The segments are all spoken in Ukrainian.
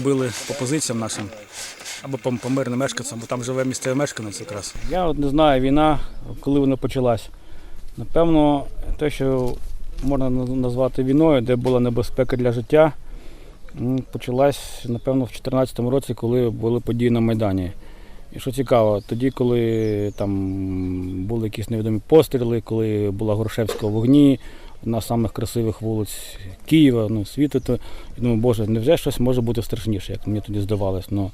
Били по позиціям нашим або по, мирним мешканцям, бо там живе місцевий мешканець якраз. Я от не знаю, війна, коли вона почалась. Напевно, те, що можна назвати війною, де була небезпека для життя, почалась, напевно, в 2014 році, коли були події на Майдані. І що цікаво, тоді, коли там були якісь невідомі постріли, коли була Горошевська в вогні, одна з самих красивих вулиць Києва, ну, світу, то я думаю, боже, невже щось може бути страшніше, як мені тоді здавалось. Ну,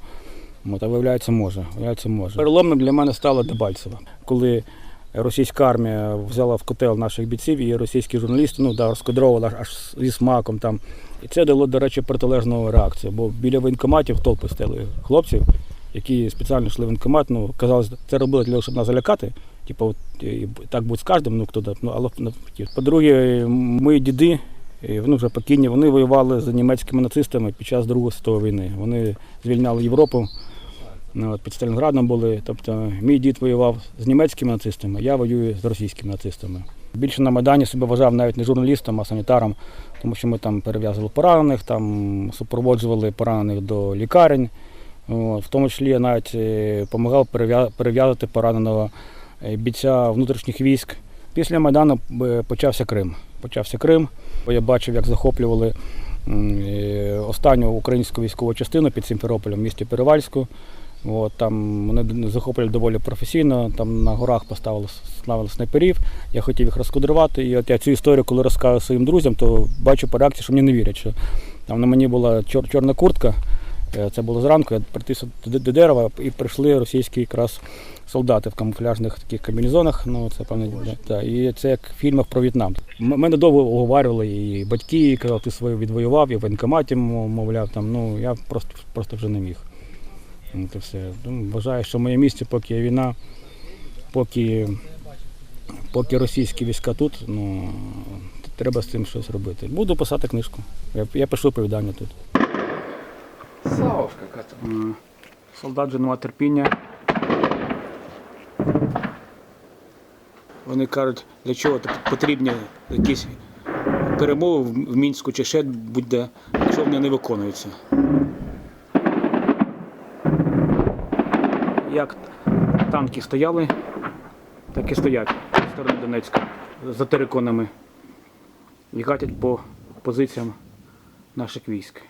от, а виявляється, може. Виявляється, може. Переломним для мене стало Дебальцево, коли російська армія взяла в котел наших бійців, і російські журналісти ну, да, розкадровували аж зі смаком. Там. І це дало, до речі, протилежну реакцію. Бо біля воєнкоматів толпи стали хлопців, які спеціально йшли в воєнкомат, ну, казалось, це робили для того, щоб нас залякати. Типу, от, і так буде з кожним, ну хто ну, але ну, по-друге, мої діди, вони вже покійні, вони воювали з німецькими нацистами під час Другої світової війни. Вони звільняли Європу. Ну, от, під Сталінградом були. Тобто мій дід воював з німецькими нацистами, я воюю з російськими нацистами. Більше на Майдані себе вважав навіть не журналістом, а санітаром, тому що ми там перев'язували поранених, там супроводжували поранених до лікарень. От, в тому числі я навіть допомагав перев'язати пораненого е, бійця внутрішніх військ. Після Майдану е, почався Крим. Почався Крим. Я бачив, як захоплювали е, останню українську військову частину під Сімферополем в місті Перевальську. От, там вони захоплювали доволі професійно, там на горах поставили ставили снайперів, я хотів їх розкудрувати. І от я цю історію, коли розказую своїм друзям, то бачу по реакції, що мені не вірять. Що там на мені була чор, чорна куртка, е, це було зранку, я притисся до, дерева і прийшли російські якраз солдати в камуфляжних таких комбінезонах. Ну, це певно, да, да. І це як в фільмах про В'єтнам. Мене довго оговарювали, і батьки казали, ти своє відвоював, і в воєнкоматі мовляв, там, ну, я просто, просто вже не міг. Ну, Це все. Ну, Вважаю, що моє місце, поки є війна, поки, поки російські війська тут, ну, треба з цим щось робити. Буду писати книжку. Я, я пишу оповідання тут. Савушка яка там. Солдат же нема терпіння. Вони кажуть, для чого потрібні якісь перемови в Мінську чи ще будь-де, якщо вони не виконуються. Як танки стояли, так і стоять з сторони Донецька за териконами і гатять по позиціям наших військ.